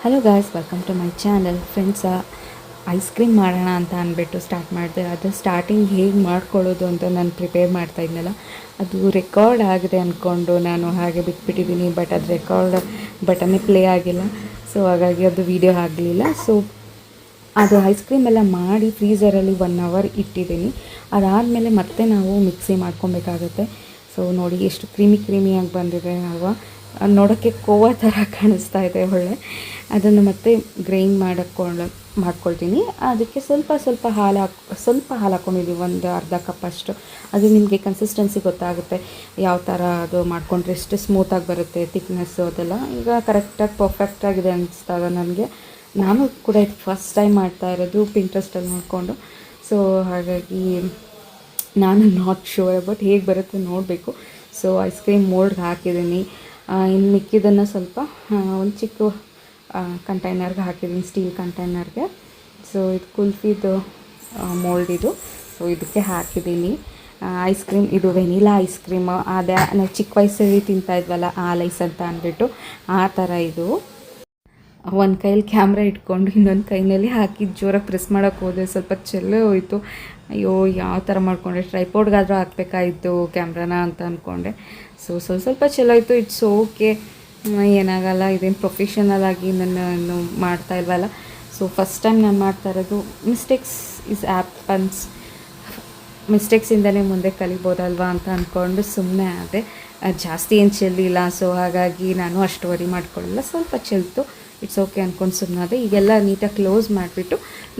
Hello guys welcome to my channel friends ice cream ಮಾಡೋಣ ಅಂತ ಅಂದ್ಬಿಟ್ಟು ಸ್ಟಾರ್ಟ್ ಮಾಡಿದೆ. ಅದು ಸ್ಟಾರ್ಟಿಂಗ್ ಹೇಗೆ ಮಾಡ್ಕೊಳ್ಳೋದು ಅಂತ ನಾನು ಪ್ರಿಪೇರ್ ಮಾಡ್ತಾ ಇದ್ನಲ್ಲ. ಅದು ರೆಕಾರ್ಡ್ ಆಗಿದೆ ಅಂದ್ಕೊಂಡು ನಾನು ಹಾಗೆ ಬಿಟ್ಬಿಟ್ಟಿದ್ದೀನಿ ಬಟ್ ಅದು ರೆಕಾರ್ಡ್ ಬಟನೇ ಪ್ಲೇ ಆಗಿಲ್ಲ. ಸೊ ಹಾಗಾಗಿ ಅದು ವೀಡಿಯೋ ಆಗಲಿಲ್ಲ. ಸೊ ಅದು ಐಸ್ ಕ್ರೀಮ್ ಎಲ್ಲ ಮಾಡಿ ಫ್ರೀಸರಲ್ಲಿ ಒನ್ ಅವರ್ ಇಟ್ಟಿದ್ದೀನಿ ಅದಾದಮೇಲೆ ಮತ್ತೆ ನಾವು ಮಿಕ್ಸಿ ಮಾಡ್ಕೊಬೇಕಾಗುತ್ತೆ. ಸೊ ನೋಡಿ ಎಷ್ಟು ಕ್ರೀಮಿ ಕ್ರೀಮಿಯಾಗಿ ಬಂದಿದೆ ಅಲ್ವಾ ನೋಡೋಕ್ಕೆ ಕೋವಾ ಥರ ಕಾಣಿಸ್ತಾ ಇದೆ ಒಳ್ಳೆ ಅದನ್ನು ಮತ್ತೆ ಗ್ರೈಂಡ್ ಮಾಡಿಕೊಂಡು, ಮಾಡ್ಕೊಳ್ತೀನಿ. ಅದಕ್ಕೆ ಸ್ವಲ್ಪ ಸ್ವಲ್ಪ ಹಾಲು ಹಾಕಿ, ಸ್ವಲ್ಪ ಹಾಲು ಹಾಕ್ಕೊಂಡಿದ್ದೀವಿ ಒಂದು ಅರ್ಧ ಕಪ್ ಅಷ್ಟು. ಅದು ನಿಮಗೆ ಕನ್ಸಿಸ್ಟೆನ್ಸಿ ಗೊತ್ತಾಗುತ್ತೆ, ಯಾವ ಥರ ಅದು ಮಾಡ್ಕೊಂಡ್ರೆ ಎಷ್ಟು ಸ್ಮೂತಾಗಿ ಬರುತ್ತೆ ತಿಕ್ನೆಸ್ಸು ಅದೆಲ್ಲ. ಈಗ ಕರೆಕ್ಟಾಗಿ ಪರ್ಫೆಕ್ಟಾಗಿದೆ ಅನಿಸ್ತಾ ಇದೆ ನನಗೆ. ನಾನು ಕೂಡ ಇದು ಫಸ್ಟ್ ಟೈಮ್ ಮಾಡ್ತಾ ಇರೋದು ಪಿಂಟ್ರೆಸ್ಟಲ್ಲಿ ನೋಡಿಕೊಂಡು. ಸೊ ಹಾಗಾಗಿ ನಾನು ನಾಟ್ ಶೋರ್ ಬಟ್ ಹೇಗೆ ಬರುತ್ತೆ ನೋಡಬೇಕು. ಸೊ ಐಸ್ ಕ್ರೀಮ್ ಮೋಲ್ಡ್ಗೆ ಹಾಕಿದ್ದೀನಿ. ಇನ್ನು ಮಿಕ್ಕಿದ್ದನ್ನು ಸ್ವಲ್ಪ ಒಂದು ಚಿಕ್ಕ ಕಂಟೈನರ್ಗೆ ಹಾಕಿದ್ದೀನಿ ಸ್ಟೀಲ್ ಕಂಟೈನರ್ಗೆ ಸೊ ಇದು ಕುಲ್ಫಿದು ಮೋಲ್ಡ್ ಇದು. ಸೊ ಇದಕ್ಕೆ ಹಾಕಿದ್ದೀನಿ ಐಸ್ ಕ್ರೀಮ್ ಇದು ವೆನಿಲಾ ಐಸ್ ಕ್ರೀಮ್ ಅದೇ, ನಾವು ಚಿಕ್ಕ ವಯಸ್ಸಲ್ಲಿ ತಿಂತಾ ಇದ್ವಲ್ಲ, ಆ ಲೈಸ್ ಅಂತ ಅಂದ್ಬಿಟ್ಟು, ಆ ಥರ ಇದು. ಒಂದು ಕೈಯಲ್ಲಿ ಕ್ಯಾಮ್ರಾ ಇಟ್ಕೊಂಡು ಇನ್ನೊಂದು ಕೈನಲ್ಲಿ ಹಾಕಿ ಜೋರಾಗಿ ಪ್ರೆಸ್ ಮಾಡೋಕ್ಕೆ ಹೋದೆ. ಸ್ವಲ್ಪ ಚೆಲ್ಲೇ ಹೋಯಿತು. ಅಯ್ಯೋ, ಯಾವ ಥರ ಮಾಡಿಕೊಂಡೆ ಟ್ರೈಪೋರ್ಡ್ಗಾದರೂ ಹಾಕ್ಬೇಕಾಯಿತು ಕ್ಯಾಮ್ರಾನ ಅಂತ ಅಂದ್ಕೊಂಡೆ ಸೊ ಸ್ವಲ್ಪ ಸ್ವಲ್ಪ ಚೆಲ್ಲೋಯ್ತು ಇಟ್ಸ್ ಓಕೆ ಏನಾಗಲ್ಲ. ಇದೇನು ಪ್ರೊಫೆಷನಲ್ ಆಗಿ ನಾನು ಮಾಡ್ತಾ ಇಲ್ವಲ್ಲ? ಸೊ ಫಸ್ಟ್ ಟೈಮ್ ನಾನು ಮಾಡ್ತಾ ಇರೋದು ಮಿಸ್ಟೇಕ್ಸ್ ಇಸ್ ಆ್ಯಪನ್ಸ್ ಮಿಸ್ಟೇಕ್ಸಿಂದಲೇ ಮುಂದೆ ಕಲಿಬೋದಲ್ವಾ ಅಂತ ಅಂದ್ಕೊಂಡು ಸುಮ್ಮನೆ ಆದೆ. ಜಾಸ್ತಿ ಏನು ಚೆಲ್ಲಿಲ್ಲ ಸೊ ಹಾಗಾಗಿ ನಾನು ಅಷ್ಟು ವರಿ ಮಾಡ್ಕೊಳ್ಳಲ್ಲ. ಸ್ವಲ್ಪ ಚೆಲ್ತು ಇಟ್ಸ್ ಓಕೆ ಅಂದ್ಕೊಂಡು ಸುಮ್ಮನಾದೆ ಈಗೆಲ್ಲ ನೀಟಾಗಿ ಕ್ಲೋಸ್ ಮಾಡಿಬಿಟ್ಟು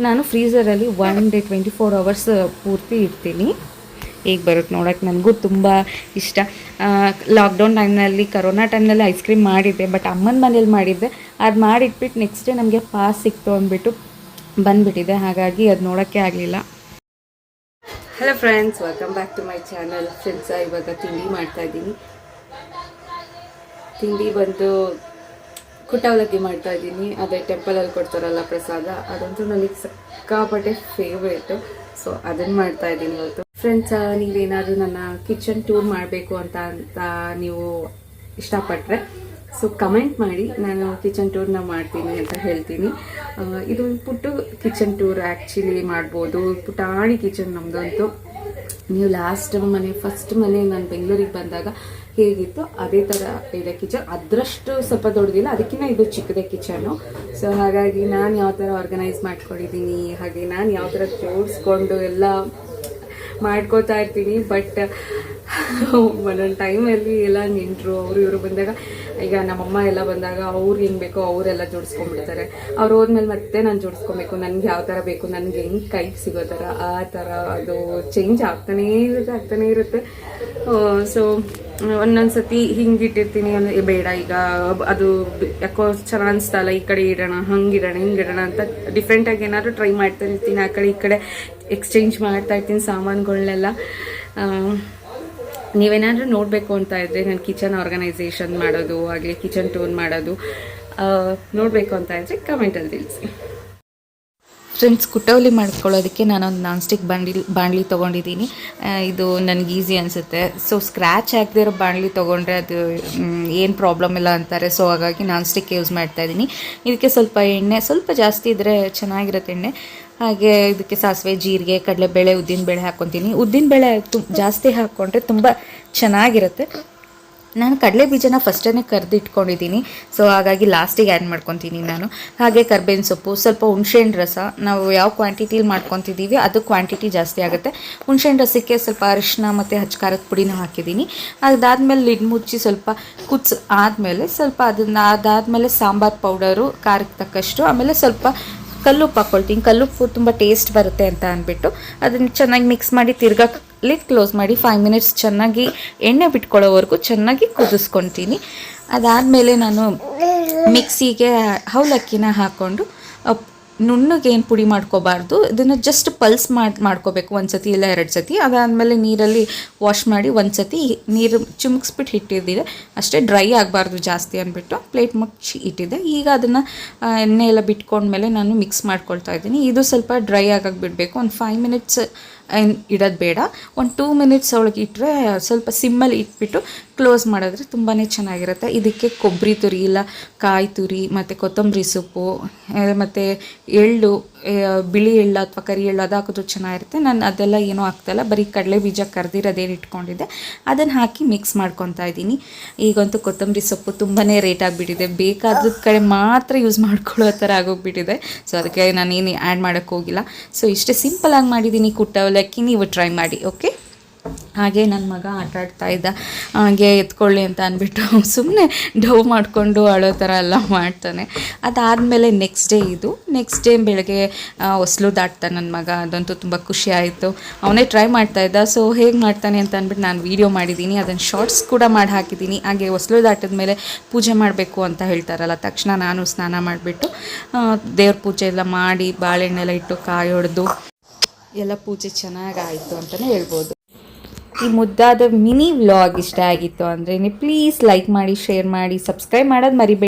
ನಾನು ಫ್ರೀಸರಲ್ಲಿ one day twenty four hours ಪೂರ್ತಿ ಇರ್ತೀನಿ ಹೇಗೆ ಬರುತ್ತೆ ನೋಡೋಕ್ಕೆ ನನಗೂ ತುಂಬ ಇಷ್ಟ. ಲಾಕ್ಡೌನ್ ಟೈಮ್ನಲ್ಲಿ ಕರೋನಾ ಟೈಮ್ನಲ್ಲಿ ಐಸ್ ಕ್ರೀಮ್ ಮಾಡಿದ್ದೆ ಬಟ್ ಅಮ್ಮನ ಮನೇಲಿ ಮಾಡಿದ್ದೆ. ಅದು ಮಾಡಿಟ್ಬಿಟ್ಟು ನೆಕ್ಸ್ಟ್ ಡೇ ನಮಗೆ ಪಾಸ್ ಸಿಕ್ತು ಅಂದ್ಬಿಟ್ಟು ಬಂದುಬಿಟ್ಟಿದೆ. ಹಾಗಾಗಿ ಅದು ನೋಡೋಕ್ಕೆ ಆಗಲಿಲ್ಲ. Hello friends welcome back to my channel friends ಇವಾಗ ತಿಂಡಿ ಮಾಡ್ತಾಯಿದ್ದೀನಿ ತಿಂಡಿ ಬಂದು ಕುಟ್ಟ ಅವಲಕ್ಕಿ ಮಾಡ್ತಾ ಇದ್ದೀನಿ. ಅದೇ ಟೆಂಪಲಲ್ಲಿ ಕೊಡ್ತಾರಲ್ಲ ಪ್ರಸಾದ. ಅದಂತೂ ನನಗೆ ಸಿಕ್ಕಾಪಟ್ಟೆ ಫೇವ್ರೇಟು ಸೊ ಅದನ್ನು ಮಾಡ್ತಾ ಇದ್ದೀನಿ ಇವತ್ತು. ಫ್ರೆಂಡ್ಸ್ ನೀವೇನಾದರೂ ನನ್ನ ಕಿಚನ್ ಟೂರ್ ಮಾಡಬೇಕು ಅಂತ ಅಂತ ನೀವು ಇಷ್ಟಪಟ್ಟರೆ ಸೊ ಕಮೆಂಟ್ ಮಾಡಿ. ನಾನು ಕಿಚನ್ ಟೂರ್ನ ಮಾಡ್ತೀನಿ ಅಂತ ಹೇಳ್ತೀನಿ. ಇದು ಪುಟ್ಟು ಕಿಚನ್ ಟೂರ್ ಆ್ಯಕ್ಚುಲಿ ಮಾಡ್ಬೋದು. ಪುಟಾಣಿ ಕಿಚನ್ ನಮ್ಮದಂತೂ ನೀವು ಲಾಸ್ಟ್ ಮನೆ ಫಸ್ಟ್ ಮನೆ ನಾನು ಬೆಂಗಳೂರಿಗೆ ಬಂದಾಗ ಹೇಗಿತ್ತು? ಅದೇ ಥರ ಇದೆ ಕಿಚನ್. ಅದರಷ್ಟು ಸ್ವಲ್ಪ ದೊಡ್ಡದಿಲ್ಲ ಅದಕ್ಕಿಂತ ಇದು ಚಿಕ್ಕದೆ ಕಿಚನು. ಸೊ ಹಾಗಾಗಿ ನಾನು ಯಾವ ಥರ ಆರ್ಗನೈಸ್ ಮಾಡ್ಕೊಂಡಿದ್ದೀನಿ, ಹಾಗೆ ನಾನು ಯಾವ ಥರ ಜೋಡಿಸ್ಕೊಂಡು ಎಲ್ಲ ಮಾಡ್ಕೋತಾ ಇರ್ತೀನಿ. ಬಟ್ ಒಂದೊಂದು ಟೈಮಲ್ಲಿ ಎಲ್ಲ ನೆಂಟರು, ಅವರು, ಇವರು ಬಂದಾಗ ಈಗ ನಮ್ಮಮ್ಮ ಎಲ್ಲ ಬಂದಾಗ ಅವ್ರು ಹೆಂಗೆ ಬೇಕೋ ಅವರೆಲ್ಲ ಜೋಡಿಸ್ಕೊಂಡ್ಬಿಡ್ತಾರೆ. ಅವ್ರು ಹೋದ್ಮೇಲೆ ಮತ್ತೆ ನಾನು ಜೋಡಿಸ್ಕೊಬೇಕು, ನನಗೆ ಯಾವ ಥರ ಬೇಕು, ನನಗೆ ಹೆಂಗೆ ಕೈ ಸಿಗೋ ಥರ ಆ ಥರ ಅದು ಚೇಂಜ್ ಆಗ್ತಾನೇ ಇರುತ್ತೆ ಆಗ್ತಾನೇ ಇರುತ್ತೆ. ಸೊ ಒಂದೊಂದು ಸತಿ ಹಿಂಗೆ ಇಟ್ಟಿರ್ತೀನಿ ಅಂದ್ರೆ ಬೇಡ ಈಗ, ಅದು ಯಾಕೋ ಚೆನ್ನಾಗಿ ಅನಿಸ್ತಲ್ಲ ಈ ಕಡೆ ಇಡೋಣ ಹಂಗಿಡೋಣ ಹಿಂಗಿಡೋಣ ಅಂತ ಡಿಫ್ರೆಂಟಾಗಿ ಏನಾದರೂ ಟ್ರೈ ಮಾಡ್ತಾ ಇರ್ತೀನಿ. ಆ ಕಡೆ ಈ ಕಡೆ ಎಕ್ಸ್ಚೇಂಜ್ ಮಾಡ್ತಾ ಇರ್ತೀನಿ ಸಾಮಾನುಗಳನ್ನೆಲ್ಲ ನೀವೇನಾದರೂ ನೋಡಬೇಕು ಅಂತ ಇದ್ದರೆ ನಾನು ಕಿಚನ್ ಆರ್ಗನೈಸೇಷನ್ ಮಾಡೋದು ಆಗಲಿ ಕಿಚನ್ ಟೂನ್ ಮಾಡೋದು ನೋಡಬೇಕು ಅಂತ ಇದ್ದರೆ ಕಮೆಂಟಲ್ಲಿ ತಿಳಿಸಿ. ಫ್ರೆಂಡ್ಸ್ ಕುಟ್ಟವಲಿ ಮಾಡ್ಕೊಳ್ಳೋದಕ್ಕೆ ನಾನೊಂದು ನಾನ್ ಸ್ಟಿಕ್ ಬಾಂಡ್ಲಿ ಬಾಣಲಿ ತೊಗೊಂಡಿದ್ದೀನಿ ಇದು ನನಗೆ ಈಸಿ ಅನಿಸುತ್ತೆ. ಸೊ ಸ್ಕ್ರ್ಯಾಚ್ ಆಗದೆ ಇರೋ ಬಾಣಲಿ ತೊಗೊಂಡ್ರೆ ಅದು ಏನು ಪ್ರಾಬ್ಲಮ್ ಇಲ್ಲ ಅಂತಾರೆ. ಸೊ ಹಾಗಾಗಿ ನಾನ್ ಸ್ಟಿಕ್ ಯೂಸ್ ಮಾಡ್ತಾ ಇದ್ದೀನಿ. ಇದಕ್ಕೆ ಸ್ವಲ್ಪ ಎಣ್ಣೆ, ಸ್ವಲ್ಪ ಜಾಸ್ತಿ ಇದ್ದರೆ ಚೆನ್ನಾಗಿರುತ್ತೆ ಎಣ್ಣೆ. ಹಾಗೆ ಇದಕ್ಕೆ ಸಾಸಿವೆ, ಜೀರಿಗೆ, ಕಡಲೆಬೇಳೆ ಉದ್ದಿನಬೇಳೆ ಹಾಕ್ಕೊತೀನಿ ಉದ್ದಿನಬೇಳೆ ತು, ಜಾಸ್ತಿ ಹಾಕ್ಕೊಂಡ್ರೆ ತುಂಬ ಚೆನ್ನಾಗಿರುತ್ತೆ. ನಾನು ಕಡಲೆ ಬೀಜನ ಫಸ್ಟೇ ಕರೆದಿಟ್ಕೊಂಡಿದ್ದೀನಿ. ಸೊ ಹಾಗಾಗಿ ಲಾಸ್ಟಿಗೆ ಆ್ಯಡ್ ಮಾಡ್ಕೊತೀನಿ ನಾನು. ಹಾಗೆ ಕರ್ಬೇವಿನ ಸೊಪ್ಪು, ಸ್ವಲ್ಪ ಹುಣ್ಸೆಹಣ್ಣು ರಸ. ನಾವು ಯಾವ ಕ್ವಾಂಟಿಟಿಲಿ ಮಾಡ್ಕೊತಿದ್ದೀವಿ, ಅದು ಕ್ವಾಂಟಿಟಿ ಜಾಸ್ತಿ ಆಗುತ್ತೆ. ಹುಣ್ಸೆಹಣ್ಣು ರಸಕ್ಕೆ ಸ್ವಲ್ಪ ಅರಿಶಿನ ಮತ್ತು ಹಚ್ಕಾರದ ಪುಡಿನ ಹಾಕಿದ್ದೀನಿ. ಅದಾದಮೇಲೆ ಲಿಡ್ ಮುಚ್ಚಿ ಸ್ವಲ್ಪ ಕುಚ್ ಆದಮೇಲೆ ಸ್ವಲ್ಪ ಅದನ್ನು, ಅದಾದಮೇಲೆ ಸಾಂಬಾರು ಪೌಡರು, ಖಾರಕ್ಕೆ ತಕ್ಕಷ್ಟು, ಆಮೇಲೆ ಸ್ವಲ್ಪ ಕಲ್ಲುಪ್ಪು ಹಾಕ್ಕೊಳ್ತೀನಿ ಕಲ್ಲುಪ್ಪು ತುಂಬ ಟೇಸ್ಟ್ ಬರುತ್ತೆ ಅಂತ ಅಂದ್ಬಿಟ್ಟು ಅದನ್ನು ಚೆನ್ನಾಗಿ ಮಿಕ್ಸ್ ಮಾಡಿ ತಿರ್ಗಾ ಲಿಡ್ ಕ್ಲೋಸ್ ಮಾಡಿ ಫೈವ್ ಮಿನಿಟ್ಸ್ ಚೆನ್ನಾಗಿ ಎಣ್ಣೆ ಬಿಟ್ಕೊಳ್ಳೋವರೆಗೂ ಚೆನ್ನಾಗಿ ಕುದಿಸ್ಕೊತೀನಿ. ಅದಾದಮೇಲೆ ನಾನು ಮಿಕ್ಸಿಗೆ ಅವಲಕ್ಕಿನ ಹಾಕ್ಕೊಂಡು ಅಪ್- ನುಣ್ಣಗೆ ಏನು ಪುಡಿ ಮಾಡ್ಕೋಬಾರ್ದು. ಇದನ್ನು ಜಸ್ಟ್ ಪಲ್ಸ್ ಮಾಡಿ, ಮಾಡ್ಕೋಬೇಕು ಒಂದು ಸತಿ ಇಲ್ಲ ಎರಡು ಸತಿ. ಅದಾದಮೇಲೆ ನೀರಲ್ಲಿ ವಾಶ್ ಮಾಡಿ ಒಂದು ಸತಿ ನೀರು ಚುಮುಕ್ಸ್ಬಿಟ್ಟು ಇಟ್ಟಿದ್ದಿದೆ ಅಷ್ಟೇ ಡ್ರೈ ಆಗಬಾರ್ದು ಜಾಸ್ತಿ ಅಂದ್ಬಿಟ್ಟು ಪ್ಲೇಟ್ ಮುಚ್ಚಿ ಇಟ್ಟಿದ್ದೆ. ಈಗ ಅದನ್ನು ಎಣ್ಣೆ ಎಲ್ಲ ಬಿಟ್ಕೊಂಡ್ಮೇಲೆ ನಾನು ಮಿಕ್ಸ್ ಮಾಡ್ಕೊಳ್ತಾ ಇದ್ದೀನಿ. ಇದು ಸ್ವಲ್ಪ ಡ್ರೈ ಆಗಾಗಿ ಬಿಡಬೇಕು. ಒಂದು ಫೈವ್ ಮಿನಿಟ್ಸ್ ಇಡೋದು ಬೇಡ. ಒಂದು ಟೂ ಮಿನಿಟ್ಸ್ ಒಳಗೆ ಇಟ್ಟರೆ ಸ್ವಲ್ಪ ಸಿಮ್ಮಲ್ಲಿ ಇಟ್ಬಿಟ್ಟು ಕ್ಲೋಸ್ ಮಾಡಿದ್ರೆ ತುಂಬಾ ಚೆನ್ನಾಗಿರುತ್ತೆ. ಇದಕ್ಕೆ ಕೊಬ್ಬರಿ ತುರಿ ಇಲ್ಲ, ಕಾಯಿ ತುರಿ, ಮತ್ತು ಕೊತ್ತಂಬರಿ ಸೊಪ್ಪು ಮತ್ತು ಎಳ್ಳು ಬಿಳಿ ಎಳ್ಳು ಅಥವಾ ಕರಿ ಎಳ್ಳು ಅದು ಹಾಕಿದ್ರು ಚೆನ್ನಾಗಿರುತ್ತೆ. ನಾನು ಅದೆಲ್ಲ ಏನೂ ಹಾಕ್ತಲ್ಲ ಬರೀ ಕಡಲೆ ಬೀಜ ಕರೆದಿರೋದೇನು ಇಟ್ಕೊಂಡಿದ್ದೆ. ಅದನ್ನು ಹಾಕಿ ಮಿಕ್ಸ್ ಮಾಡ್ಕೊತಾ ಇದ್ದೀನಿ. ಈಗಂತೂ ಕೊತ್ತಂಬರಿ ಸೊಪ್ಪು ತುಂಬಾ ರೇಟ್ ಆಗಿಬಿಟ್ಟಿದೆ. ಬೇಕಾದ ಕಡೆ ಮಾತ್ರ ಯೂಸ್ ಮಾಡ್ಕೊಳ್ಳೋ ಥರ ಆಗೋಗ್ಬಿಟ್ಟಿದೆ. ಸೊ ಅದಕ್ಕೆ ನಾನೇನು ಆ್ಯಡ್ ಮಾಡೋಕ್ಕೋಗಿಲ್ಲ ಸೊ ಇಷ್ಟೇ ಆಗಿ ಮಾಡಿದ್ದೀನಿ ಕುಟ್ಟ ಅವಲಕ್ಕಿ. ನೀವು ಟ್ರೈ ಮಾಡಿ ಓಕೆ ಹಾಗೆ ನನ್ನ ಮಗ ಆಟ ಆಡ್ತಾ ಇದ್ದ. ಹಾಗೆ ಎತ್ಕೊಳ್ಳಿ ಅಂತ ಅಂದ್ಬಿಟ್ಟು ಸುಮ್ಮನೆ ಡವ್ ಮಾಡಿಕೊಂಡು ಅಳೋ ಥರ ಎಲ್ಲ ಮಾಡ್ತಾನೆ. ಅದಾದಮೇಲೆ ನೆಕ್ಸ್ಟ್ ಡೇ ಇದು. ನೆಕ್ಸ್ಟ್ ಡೇ ಬೆಳಗ್ಗೆ ಹೊಸ್ಲು ದಾಟ್ತಾನೆ ನನ್ನ ಮಗ. ಅದಂತೂ ತುಂಬ ಖುಷಿ ಆಯಿತು. ಅವನೇ ಟ್ರೈ ಮಾಡ್ತಾ ಇದ್ದ. ಸೊ ಹೇಗೆ ಮಾಡ್ತಾನೆ ಅಂತ ಅಂದ್ಬಿಟ್ಟು ನಾನು ವೀಡಿಯೋ ಮಾಡಿದ್ದೀನಿ ಅದನ್ನು ಶಾರ್ಟ್ಸ್ ಕೂಡ ಮಾಡಿ ಹಾಕಿದ್ದೀನಿ ಹಾಗೆ ಹೊಸ್ಲು ದಾಟಿದ ಮೇಲೆ ಪೂಜೆ ಮಾಡಬೇಕು ಅಂತ ಹೇಳ್ತಾರಲ್ಲ, ತಕ್ಷಣ ನಾನು ಸ್ನಾನ ಮಾಡಿಬಿಟ್ಟು ದೇವ್ರ ಪೂಜೆ ಎಲ್ಲ ಮಾಡಿ, ಬಾಳೆಹಣ್ಣೆಲ್ಲ ಇಟ್ಟು ಕಾಯಿ ಹೊಡೆದು ಎಲ್ಲ ಪೂಜೆ ಚೆನ್ನಾಗಾಯಿತು ಅಂತಲೇ ಹೇಳ್ಬೋದು. ಈ ಮುದ್ದಾದ ಮಿನಿ ವ್ಲಾಗ್ ಇಷ್ಟ ಆಗಿತ್ತು ಅಂದರೆ ಪ್ಲೀಸ್ ಲೈಕ್ ಮಾಡಿ ಶೇರ್ ಮಾಡಿ ಸಬ್ಸ್ಕ್ರೈಬ್ ಮಾಡೋದು ಮರಿಬೇಡಿ.